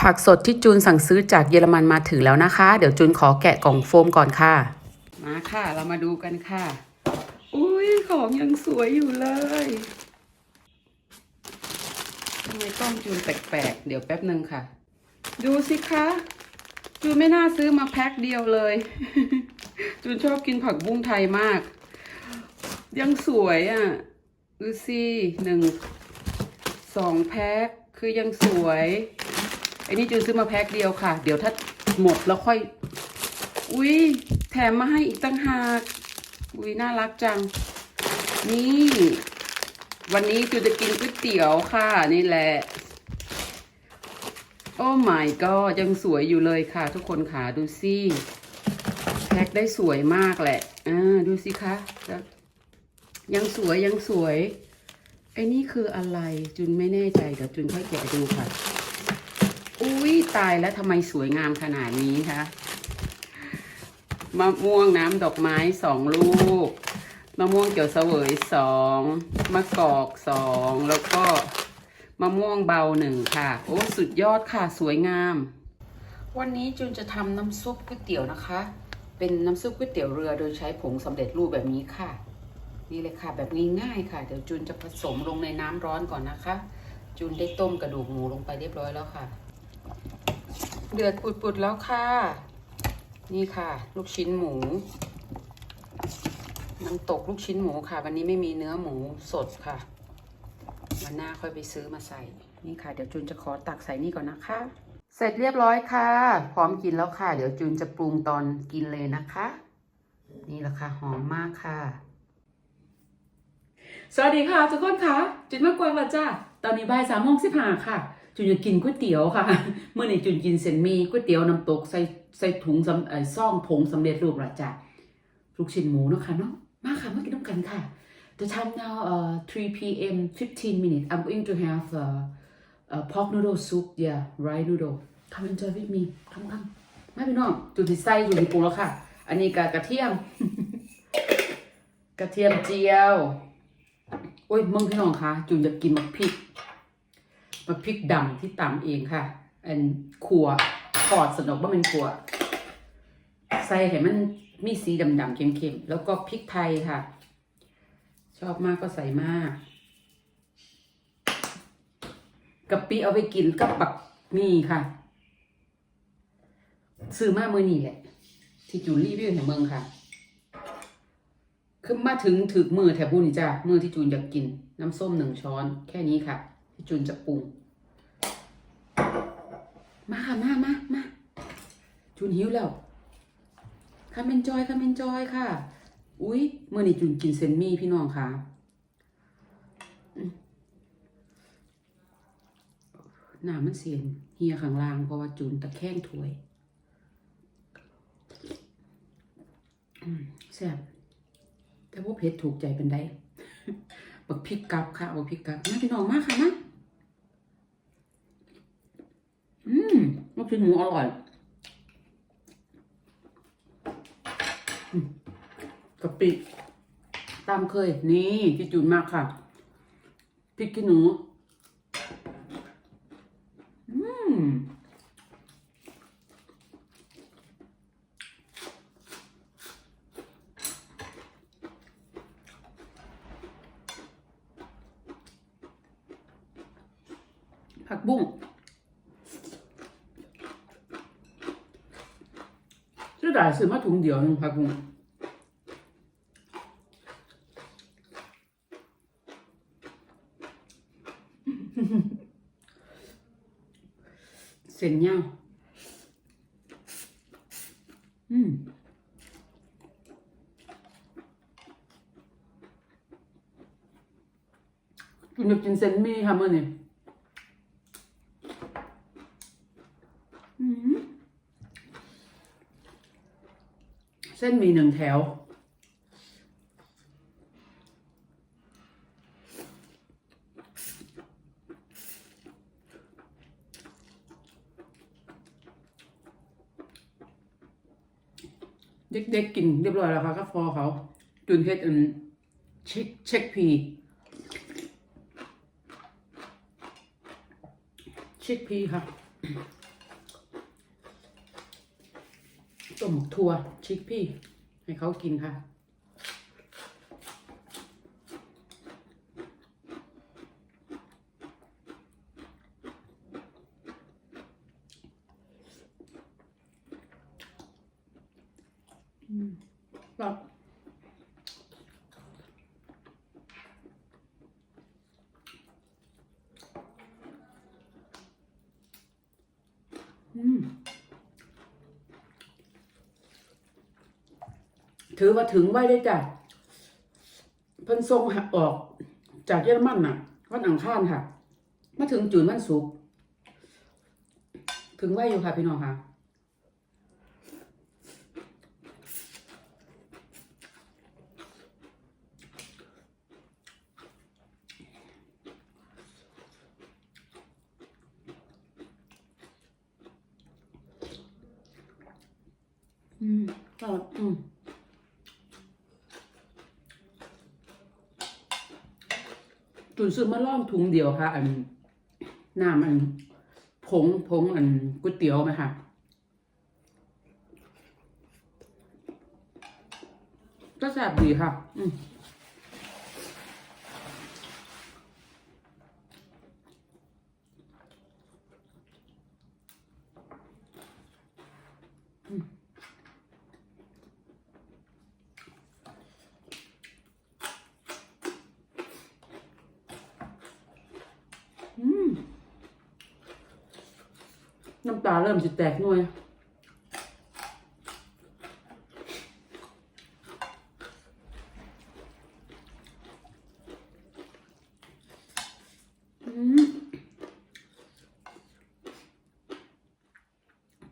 ผักสดที่จูนสั่งซื้อจากเยอรมันมาถึงแล้วนะคะ เดี๋ยวจูนขอแกะกล่องโฟมก่อนค่ะ มาค่ะ เรามาดูกันค่ะ อุ้ยของยังสวยอยู่เลยทำไมกล้องจูนแปลกๆ เดี๋ยวแป๊บหนึ่งค่ะ ดูสิคะจูนไม่น่าซื้อมาแพ็คเดียวเลย จูนชอบกินผักบุ้งไทยมาก ยังสวยอะดูสิหนึ่งสองแพ็คคือยังสวย ไอ้นี่จูนซื้อมาแพ็คเดียวค่ะ เดี๋ยวถ้าหมดแล้วค่อย อุ้ยแถมมาให้อีกตั้งหาก อุ้ยน่ารักจัง นี่ วันนี้จูนจะกินก๋วยเตี๋ยวค่ะ นี่แหละ โอ้ my god ยังสวยอยู่เลยค่ะ ทุกคนค่ะดูสิแพ็คได้สวยมากแหละอ่าดูสิคะยังสวยยังสวยไอ้นี่คืออะไรจุนไม่แน่ใจเดี๋ยวจุนค่อยแกะดูค่ะ อุ้ยตายแล้วทำไมสวยงามขนาดนี้คะมะม่วงน้ำดอกไม้สองลูก มะม่วงเกี่ยวเสวยสองมะกอกสองแล้วก็มะม่วงเบาหนึ่งค่ะ โอ้สุดยอดค่ะสวยงาม วันนี้จุนจะทำน้ำซุปก๋วยเตี๋ยวนะคะ เป็นน้ำซุปก๋วยเตี๋ยวเรือโดยใช้ผงสำเร็จรูปแบบนี้ค่ะ นี่เลยค่ะแบบง่ายๆค่ะ เดี๋ยวจูนจะผสมลงในน้ำร้อนก่อนนะคะจูนได้ต้มกระดูกหมูลงไปเรียบร้อยแล้วค่ะ เดือดปุดๆแล้วค่ะ นี่ค่ะ ลูกชิ้นหมูน้ำตกลูกชิ้นหมูค่ะ วันนี้ไม่มีเนื้อหมูสดค่ะวันหน้าค่อยไปซื้อมาใส่ นี่ค่ะ เดี๋ยวจูนจะขอตักใส่นี่ก่อนนะคะ เสร็จเรียบร้อยค่ะ พร้อมกินแล้วค่ะ เดี๋ยวจูนจะปรุงตอนกินเลยนะคะ นี่แหละค่ะหอมมากค่ะ สวัสดีค่ะทุกคนค่ะจุนมากวางและจ้าตอนนี้บ่ายสามโมงสิบห้าค่ะ จุนจะกินก๋วยเตี๋ยวค่ะ เมื่อนี้จุนกินเส้นมี่ก๋วยเตี๋ยวน้ำตกใส่ใส่ถุงซ่องผงสำเร็จรูปละจ้าลูกชิ้นหมูเนาะค่ะเนาะมาค่ะมากินน้ำกันค่ะ The time now uh 3 p.m. 15 minutes I'm going to have uh, uh pork noodle soup yeah rice noodle come enjoy with me คำคำไม่พี่น้องจุดที่ใส่จุดที่ปรุงแล้วค่ะ อันนี้กะกระเทียม กระเทียมเจียวโอ้ยมึงพี่น้องคะจูนจะกินมะพริก มะพริกดำที่ตำเองค่ะ อันขัวทอดสนกว่ามันขัว ใส่ให้มันมีสีดำๆเข้มๆ แล้วก็พริกไทยค่ะ ชอบมากก็ใส่มากกะปิเอาไปกินกับปักนี่ค่ะ ซื้อมาเมื่อนี่แหละ ที่จูนรีวิวให้เมืองค่ะคือมาถึงถึกมือแถบบุนจ้ามือที่จูนอยากกิน น้ำส้มหนึ่งช้อนแค่นี้ค่ะ ที่จูนจะปรุง มาค่ะ มามามาจูนหิวแล้วคาเมนจอยคาเมนจอยค่ะ อุ๊ยเมื่อนี้จูนกินเซนมี่พี่น้องค่ะหน้ามันเสียนเฮียข้างล่างเพราะว่าจูนตะแคงถ้วยแซ่บแต่ว่าเพชรถูกใจเป็นได้บักพริกกับค่ะบักพริกกับมาพี่น้องมากค่ะนะ อืมลูกชิ้นหมูอร่อยกะปิ ตามเคย นี่ที่จุนมากค่ะพริกขี้หนู อืม ผักบุ้ง ซื้อได้ซื้อมาถุงเดียวหนึงผักบุ้งเส้นยาวอืมกินจะกินเส้นหมี่ค่ะเมื่อนี้ เส้นมีหนึ่งแถว เด็กๆกินเรียบร้อยแล้วค่ะก็ฟอเขา จุนเพชรอันเช็คเช็คพีเช็คพีค่ะ ต้ มถั่วชิคพี่ ให้เขากินค่ะ อืมแบบอืม ถือว่าถึงไว้ได้จ้ะเพิ่นทรงหักออกจากเยอรมันน่ะวันอังคารค่ะ มาถึงจุนวันศุกร์ถึงไว้อยู่ค่ะพี่น้องค่ะอืมก็อืม จุนซื้อมาล่องถุงเดียวค่ะ อันน้ำอันผงผงอันก๋วยเตี๋ยวไหมค่ะก็แซ่บดีค่ะ อืมอืม น้ำตาเริ่มจะแตกหน่วย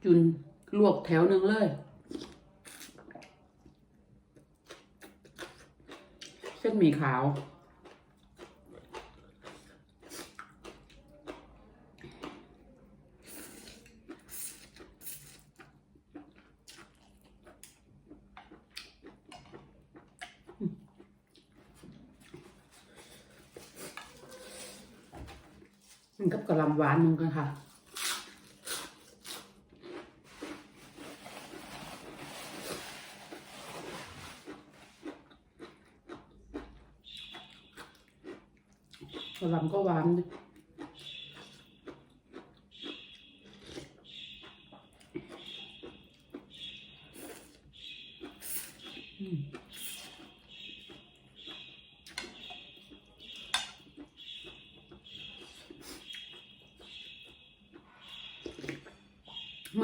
จุนลวกแถวหนึ่งเลยเส้นหมี่ขาว มันกับกะลำหวานนึงกันค่ะกะลำก็หวาน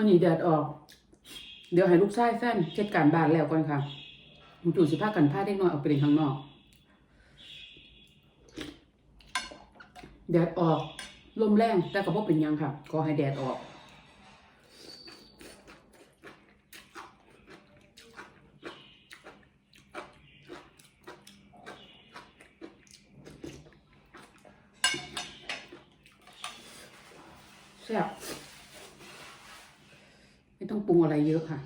มันนี้แดดออก เดี๋ยวให้ลูกชายแฟนเช็ดการบ้านแล้วก่อนค่ะหนูจู่สิพากันพาได้น้อยออกไปเล่นข้างนอกแดดออกลมแรงแต่ก็บ่เป็นยังค่ะก็ให้แดดออก แซ่บไม่ต้องป รุงอะไรเยอะค่ะ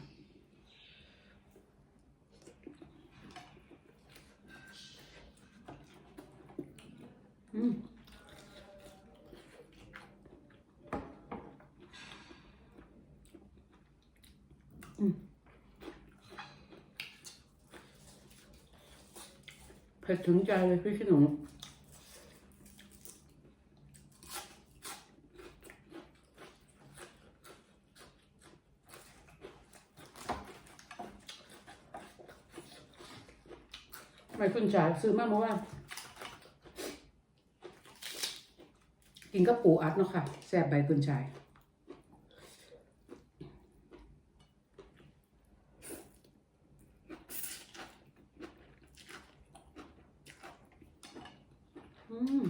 อืมอืมเผ็ดถึงใจเลยพี่ขี้หนู ไม่คุณจ๋าซื้อมาเมื่อวานกินกับปูอัดเนาะค่ะแซ่บใบคุณชายอืม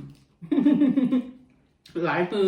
หลายมือ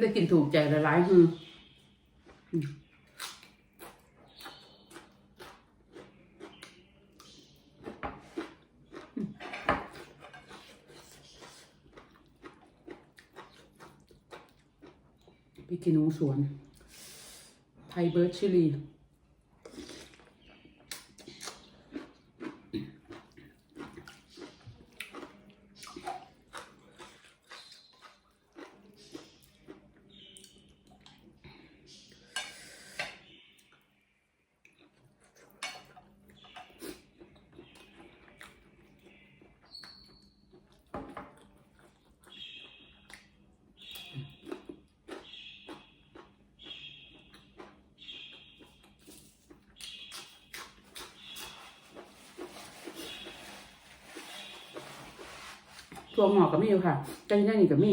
ได้กินถูกใจหลายๆคือไปกินหนูสวน ไทยเบิร์ดชิลี ตัวหมอกกับมีอยู่ค่ะใจแน่นี่กับมี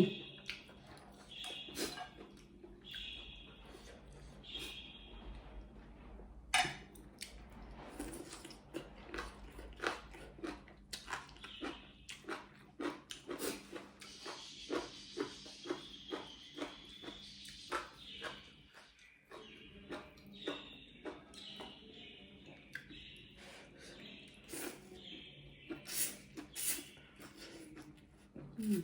โอ้ย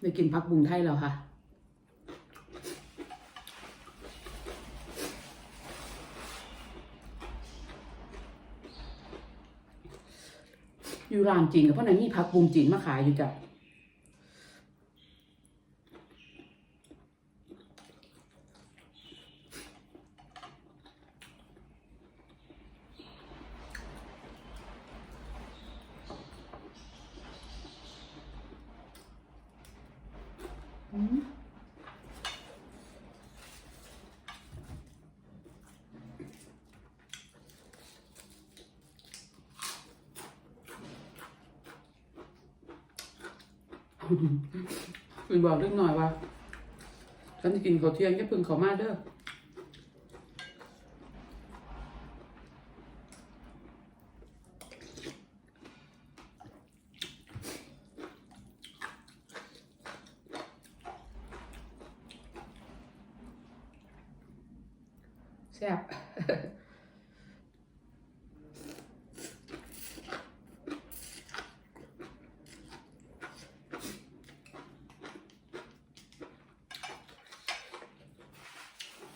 ได้กินพักบุงไทยแล้วค่ะ อยู่ร้านจีนกับพ่อหนมีพักบุงจีนมาขายอยู่จ้ะ คุณบอกเรื่องหน่อยว่าฉันกินข้าวเที่ยงจะพึ่งเขาวมาเด้อแซ่บ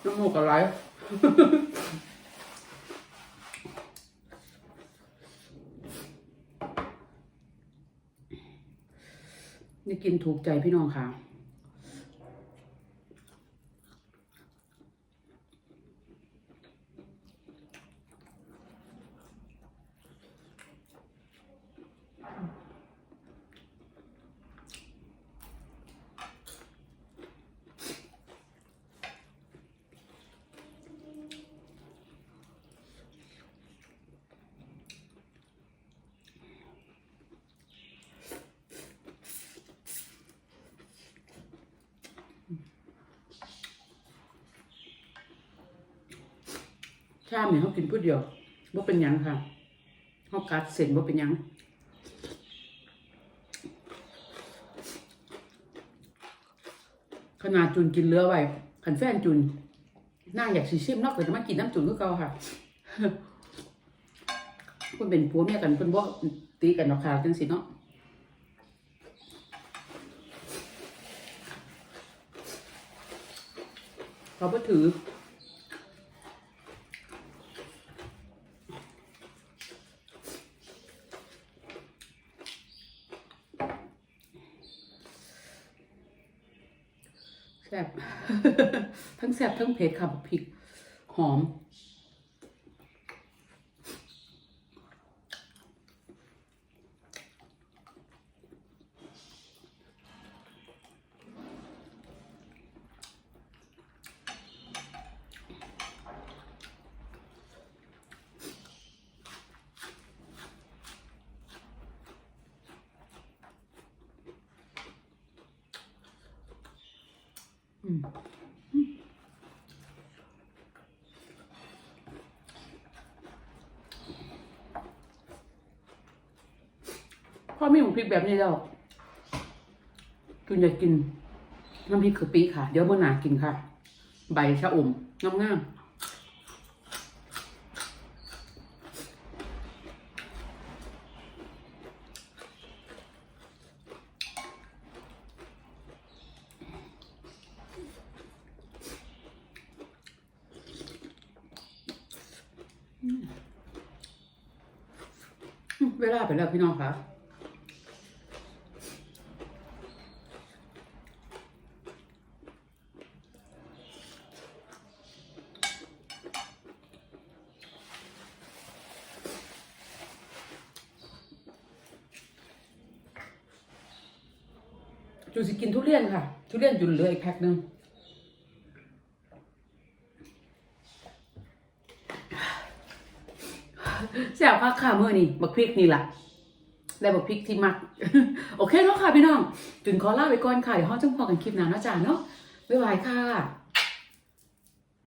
น้ำมูกอะไร นี่กินถูกใจพี่น้องค่ะ ชามเนี่ยเขากินผู้เดียวว่าเป็นยังค่ะเขากัดเส้นว่าเป็นยังขนาดจุนกินเรือไว้ขันแฟนจุนน่าอยากสิชิมนอกเลยจะมากินน้ำจุนก็เก่าค่ะเพิ่นเป็นผัวเมียกันเพิ่นบ่ตีกันหรอกค่ะจังสิเนาะเขาบ่ถือ แซ่บ ทั้ งแซ่บทั้งเผ็ดค่ะพริก หอมอื มพ่อมีหมูพริกแบบนี้แล้วคุณอยากกิน น้ำพริกกะปิค่ะ เดี๋ยวเมื่อหนากินค่ะ ใบชะอมงามๆอืมเวลาไปแล้วพี่น้องค่ะ จูสิกินทุเรียนค่ะ ทุเรียนอยู่เหลืออีกแพ็คหนึ่งแซ่บพักค่ะเมื่อนี่บักพริกนี่ล่ะได้บักพริกที่มัก โอเคเนาะค่ะพี่น้องจุนขอลาไปก่อนค่ะ เดี๋ยวห้องจังพอกันคลิปหน้าเนาะจ้าเนาะบ๊ายบายค่ะ